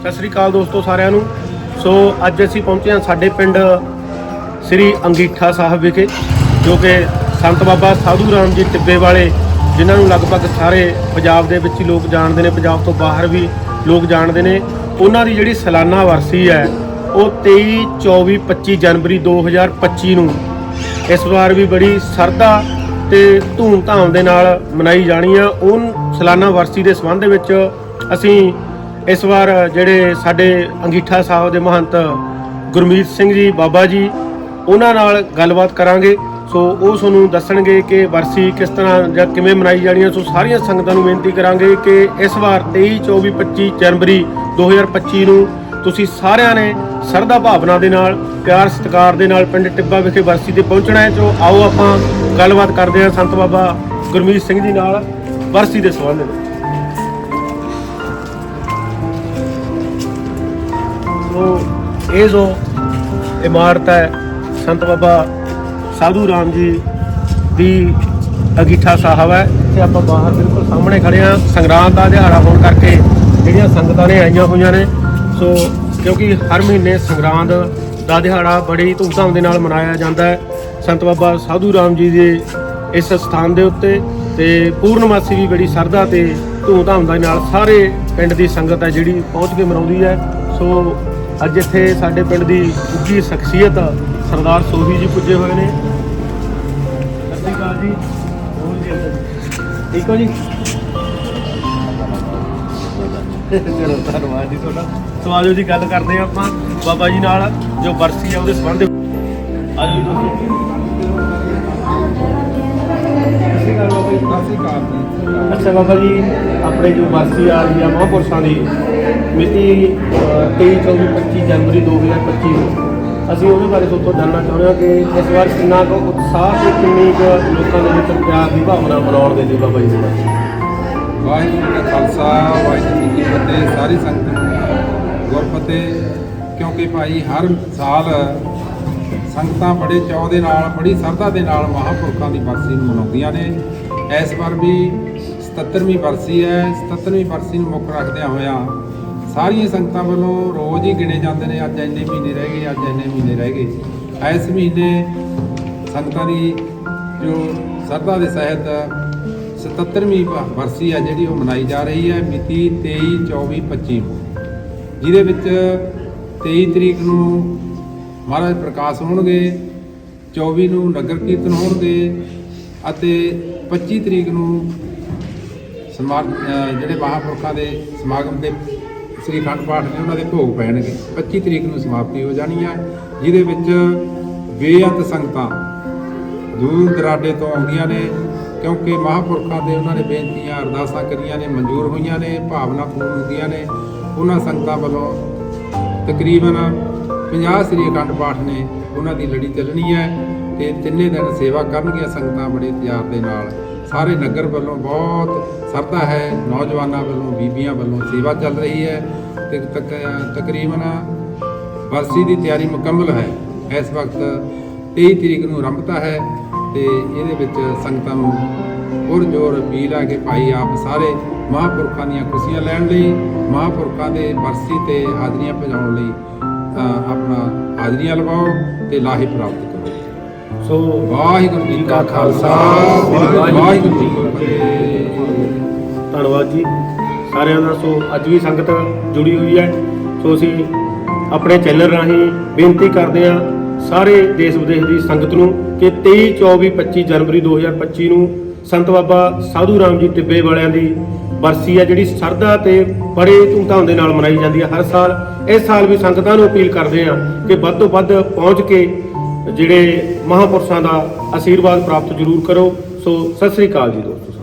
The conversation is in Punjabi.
ਸਤਿ ਸ੍ਰੀ ਅਕਾਲ ਦੋਸਤੋ ਸਾਰਿਆਂ ਨੂੰ। ਸੋ ਅੱਜ ਅਸੀਂ ਪਹੁੰਚੇ ਹਾਂ ਸਾਡੇ ਪਿੰਡ ਸ੍ਰੀ ਅੰਗੀਠਾ ਸਾਹਿਬ ਵਿਖੇ, ਜੋ ਕਿ ਸੰਤ ਬਾਬਾ ਸਾਧੂ ਰਾਮ ਜੀ ਟਿੱਬੇ ਵਾਲੇ, ਜਿਨ੍ਹਾਂ ਨੂੰ ਲਗਭਗ ਸਾਰੇ ਪੰਜਾਬ ਦੇ ਵਿੱਚ ਹੀ ਲੋਕ ਜਾਣਦੇ ਨੇ, ਪੰਜਾਬ ਤੋਂ ਬਾਹਰ ਵੀ ਲੋਕ ਜਾਣਦੇ ਨੇ। ਉਹਨਾਂ ਦੀ ਜਿਹੜੀ ਸਾਲਾਨਾ ਵਰਸੀ ਹੈ, ਉਹ 23 24 25 ਜਨਵਰੀ 2025 ਨੂੰ ਇਸ ਵਾਰ ਵੀ ਬੜੀ ਸਰਦਾ ਤੇ ਧੂਮ-ਧਾਮ ਦੇ ਨਾਲ ਮਨਾਈ ਜਾਣੀ ਆ ਉਹ ਸਾਲਾਨਾ ਵਰਸੀ ਦੇ ਸੰਬੰਧ ਦੇ ਵਿੱਚ ਅਸੀਂ ਇਸ ਵਾਰ ਜਿਹੜੇ ਸਾਡੇ ਅੰਗੀਠਾ ਸਾਹਿਬ ਦੇ ਮਹੰਤ ਗੁਰਮੀਤ ਸਿੰਘ ਜੀ, ਬਾਬਾ ਜੀ, ਉਹਨਾਂ ਨਾਲ ਗੱਲਬਾਤ ਕਰਾਂਗੇ। ਸੋ ਉਹ ਤੁਹਾਨੂੰ ਦੱਸਣਗੇ ਕਿ ਵਰਸੀ ਕਿਸ ਤਰ੍ਹਾਂ ਜਾਂ ਕਿਵੇਂ ਮਨਾਈ ਜਾਣੀ ਹੈ। ਸੋ ਸਾਰੀਆਂ ਸੰਗਤਾਂ ਨੂੰ ਬੇਨਤੀ ਕਰਾਂਗੇ ਕਿ ਇਸ ਵਾਰ 23 24 25 ਜਨਵਰੀ 2025 ਨੂੰ ਤੁਸੀਂ ਸਾਰਿਆਂ ਨੇ ਸਰਦਾ ਭਾਵਨਾ ਦੇ ਨਾਲ, ਪਿਆਰ ਸਤਿਕਾਰ ਦੇ ਨਾਲ ਪਿੰਡ ਟਿੱਬਾ ਵਿਖੇ ਵਰਸੀ ਤੇ ਪਹੁੰਚਣਾ ਹੈ। ਸੋ ਆਓ ਆਪਾਂ ਗੱਲਬਾਤ ਕਰਦੇ ਹਾਂ ਸੰਤ ਬਾਬਾ ਗੁਰਮੀਤ ਸਿੰਘ ਜੀ ਨਾਲ ਵਰਸੀ ਦੇ ਸੰਬੰਧ ਵਿੱਚ। ਇਹ ਜੋ ਇਮਾਰਤ ਹੈ, ਸੰਤ ਬਾਬਾ ਸਾਧੂ ਰਾਮ ਜੀ ਦੀ ਅਗੀਠਾ ਸਾਹਿਬ ਹੈ ਤੇ ਆਪਾਂ ਬਾਹਰ ਬਿਲਕੁਲ ਸਾਹਮਣੇ ਖੜੇ ਆ ਸੰਗਰਾਂਦ ਦਾ ਦਿਹਾੜਾ ਹੋਣ ਕਰਕੇ ਜਿਹੜੀਆਂ ਸੰਗਤਾਂ ਨੇ ਆਈਆਂ ਹੋਈਆਂ ਨੇ, ਸੋ ਕਿਉਂਕਿ ਹਰ ਮਹੀਨੇ ਸੰਗਰਾਂਦ ਦਾ ਦਿਹਾੜਾ ਬੜੀ ਧੂਮਧਾਮ ਦੇ ਨਾਲ ਮਨਾਇਆ ਜਾਂਦਾ ਹੈ। ਸੰਤ ਬਾਬਾ ਸਾਧੂ ਰਾਮ ਜੀ ਦੇ ਇਸ ਸਥਾਨ ਦੇ ਉੱਤੇ ਤੇ ਪੂਰਨਮਾਸੀ ਵੀ ਬੜੀ ਸਰਦਾ ਤੇ ਧੂਮਧਾਮ ਦੇ ਨਾਲ ਸਾਰੇ ਪਿੰਡ ਦੀ ਸੰਗਤ ਹੈ ਜਿਹੜੀ ਪਹੁੰਚ ਕੇ ਮਨਾਉਂਦੀ ਹੈ। ਸੋ ਅੱਜ ਇੱਥੇ ਸਾਡੇ ਪਿੰਡ ਦੀ ਉੱਗੀ ਸ਼ਖਸੀਅਤ ਸਰਦਾਰ ਸੋਹੀ ਜੀ ਪੁੱਜੇ ਹੋਏ ਨੇ। ਸਤਿ ਜੀ। ਹੋਰ ਜੀ ਠੀਕ ਹੋ ਜੀ? ਚਲੋ, ਧੰਨਵਾਦ ਜੀ ਤੁਹਾਡਾ। ਸੋ ਆਜੋ ਜੀ, ਗੱਲ ਕਰਦੇ ਹਾਂ ਆਪਾਂ ਬਾਬਾ ਜੀ ਨਾਲ, ਜੋ ਵਰਸੀ ਆ ਉਹਦੇ ਸੰਬੰਧ ਆਜੋ ਜੀ ਸਤਿ ਸ਼੍ਰੀ ਅਕਾਲ ਬਾਬਾ ਜੀ ਅੱਛਾ ਬਾਬਾ ਜੀ ਆਪਣੇ ਜੋ ਵਾਸੀ ਆ ਰਹੀ ਮਹਾਂਪੁਰਸ਼ਾਂ ਦੀ ਮਿਤੀ ਅਹ, 23 24 25 ਜਨਵਰੀ 2025 ਨੂੰ ਅਸੀਂ ਉਹਦੇ ਬਾਰੇ ਤੁਹਾਡੇ ਤੋਂ ਜਾਣਨਾ ਚਾਹੁੰਦੇ ਹਾਂ ਕਿ ਇਸ ਵਾਰ ਕਿੰਨਾ ਕੁ ਉਤਸ਼ਾਹ ਤੇ ਕਿੰਨੀ ਕੁ ਲੋਕਾਂ ਦੇ ਵਿੱਚ ਪਿਆਰ ਦੀ ਭਾਵਨਾ ਮਨਾਉਣ ਦੇ ਲਈ ਬਾਬਾ ਜੀ ਦੀ ਵਾਹਿਗੁਰੂ ਜੀ ਕਾ ਖਾਲਸਾ ਵਾਹਿਗੁਰੂ ਜੀ ਕੀ ਫਤਿਹ ਸਾਰੀ ਸੰਗਤ ਨੂੰ ਗੁਰਫਤਿਹ। ਕਿਉਂਕਿ ਭਾਈ ਹਰ ਸਾਲ ਸੰਗਤਾਂ ਬੜੇ ਚਾਅ ਦੇ ਨਾਲ ਬੜੀ ਸਰਧਾ ਦੇ ਨਾਲ ਮਹਾਂਪੁਰਖਾਂ ਦੀ ਬਰਸੀ ਨੂੰ ਮਨਾਉਂਦੀਆਂ ਨੇ। ਇਸ ਵਾਰ ਵੀ 77ਵੀਂ ਬਰਸੀ ਹੈ 77ਵੀਂ ਬਰਸੀ ਨੂੰ ਮੁੱਖ ਰੱਖਦਿਆਂ ਹੋਇਆਂ ਸਾਰੀਆਂ ਸੰਗਤਾਂ ਵੱਲੋਂ ਰੋਜ਼ ਹੀ ਗਿਣੇ ਜਾਂਦੇ ਨੇ, ਅੱਜ ਇੰਨੇ ਮਹੀਨੇ ਰਹਿ ਗਏ, ਅੱਜ ਇੰਨੇ ਮਹੀਨੇ ਰਹਿ ਗਏ। ਇਸ ਮਹੀਨੇ ਸੰਗਤਾਂ ਦੀ ਜੋ ਸਰਧਾ ਦੇ ਸਹਿਤ 77ਵੀਂ ਬ- ਬਰਸੀ ਹੈ, ਜਿਹੜੀ ਉਹ ਮਨਾਈ ਜਾ ਰਹੀ ਹੈ, ਮਿਤੀ 23 24 25 ਨੂੰ। ਜਿਹਦੇ ਵਿੱਚ 23 ਤਰੀਕ ਨੂੰ ਮਹਾਰਾਜ ਪ੍ਰਕਾਸ਼ ਹੋਣਗੇ 24 ਨੂੰ ਨਗਰ ਕੀਰਤਨ ਹੋਣਗੇ ਅਤੇ 25 ਤਰੀਕ ਨੂੰ ਸਮਾ ਜਿਹੜੇ ਮਹਾਂਪੁਰਖਾਂ ਦੇ ਸਮਾਗਮ ਦੇ ਸ੍ਰੀ ਅਖੰਡ ਪਾਠ ਨੇ, ਉਹਨਾਂ ਦੇ ਭੋਗ ਪੈਣਗੇ। 25 ਤਰੀਕ ਨੂੰ ਸਮਾਪਤੀ ਹੋ ਜਾਣੀ ਹੈ, ਜਿਹਦੇ ਵਿੱਚ ਬੇਅੰਤ ਸੰਗਤਾਂ ਦੂਰ ਦਰਾਡੇ ਤੋਂ ਆਉਂਦੀਆਂ ਨੇ, ਕਿਉਂਕਿ ਮਹਾਂਪੁਰਖਾਂ ਦੇ ਉਹਨਾਂ ਨੇ ਬੇਨਤੀਆਂ, ਅਰਦਾਸਾਂ ਕਰੀਆਂ ਨੇ, ਮਨਜ਼ੂਰ ਹੋਈਆਂ ਨੇ, ਭਾਵਨਾ ਪੂਰਨ ਹੁੰਦੀਆਂ ਨੇ। ਉਹਨਾਂ ਸੰਗਤਾਂ ਵੱਲੋਂ ਤਕਰੀਬਨ 50 ਸ੍ਰੀ ਅਖੰਡ ਪਾਠ ਨੇ, ਉਹਨਾਂ ਦੀ ਲੜੀ ਚੱਲਣੀ ਹੈ। ਤੇ ਤਿੰਨੇ ਦਿਨ ਸੇਵਾ ਕਰਨਗੀਆਂ ਸੰਗਤਾਂ ਬੜੇ ਪਿਆਰ ਦੇ ਨਾਲ। ਸਾਰੇ ਨਗਰ ਵੱਲੋਂ ਬਹੁਤ ਸਰਦਾ ਹੈ, ਨੌਜਵਾਨਾਂ ਵੱਲੋਂ, ਬੀਬੀਆਂ ਵੱਲੋਂ ਸੇਵਾ ਚੱਲ ਰਹੀ ਹੈ ਤੇ ਤਕ, ਤਕਰੀਬਨ ਬਰਸੀ ਦੀ ਤਿਆਰੀ ਮੁਕੰਮਲ ਹੈ। ਇਸ ਵਕਤ 23 ਤਰੀਕ ਨੂੰ ਆਰੰਭਤਾ ਹੈ ਤੇ ਇਹਦੇ ਵਿੱਚ ਸੰਗਤਾਂ ਨੂੰ ਪੁਰ ਜੋਰ ਅਪੀਲ ਹੈ ਕਿ ਭਾਈ ਆਪ ਸਾਰੇ ਮਹਾਂਪੁਰਖਾਂ ਦੀਆਂ ਖੁਸ਼ੀਆਂ ਲੈਣ ਲਈ, ਮਹਾਂਪੁਰਖਾਂ ਦੇ ਬਰਸੀ ਤੇ ਹਾਜ਼ਰੀਆਂ ਭਜਾਉਣ ਲਈ ਆਪਣਾ ਹਾਜ਼ਰੀਆਂ ਲਵਾਓ ਤੇ ਲਾਹੇ ਪ੍ਰਾਪਤ ਕਰੋ। ਸੋ ਵਾਹਿਗੁਰੂ ਜੀ ਕਾ ਖਾਲਸਾ, ਵਾਹਿਗੁਰੂ ਜੀ ਕੀ ਫਤਿਹ। ਧੰਨਵਾਦ ਜੀ ਸਾਰਿਆਂ ਦਾ। ਸੋ ਅੱਜ ਵੀ ਸੰਗਤ ਜੁੜੀ ਹੋਈ ਹੈ। ਸੋ ਅਸੀਂ ਆਪਣੇ ਚੈਨਲ ਰਾਹੀਂ ਬੇਨਤੀ ਕਰਦੇ ਹਾਂ ਸਾਰੇ ਦੇਸ਼ ਵਿਦੇਸ਼ ਦੀ ਸੰਗਤ ਨੂੰ ਕਿ 23 24 25 ਜਨਵਰੀ 2025 ਨੂੰ ਸੰਤ ਬਾਬਾ ਸਾਧੂ ਰਾਮ ਜੀ ਟਿੱਬੇ ਵਾਲਿਆਂ ਦੀ ਬਰਸੀ ਹੈ, ਜਿਹੜੀ ਸਰਦਾ ਤੇ ਬੜੇ ਧੂਮਧਾਮ ਦੇ ਨਾਲ ਮਨਾਈ ਜਾਂਦੀ ਹੈ। ਹਰ ਸਾਲ, ਇਸ ਸਾਲ ਵੀ ਸੰਗਤਾਂ ਨੂੰ ਅਪੀਲ ਕਰਦੇ ਹਾਂ ਕਿ ਵੱਧ ਤੋਂ ਵੱਧ ਪਹੁੰਚ ਕੇ ਜਿਹੜੇ ਮਹਾਂਪੁਰਸ਼ਾਂ ਦਾ ਆਸ਼ੀਰਵਾਦ ਪ੍ਰਾਪਤ ਜ਼ਰੂਰ ਕਰੋ। ਸੋ ਸਤਿ ਸ੍ਰੀ ਅਕਾਲ ਜੀ ਦੋਸਤੋ।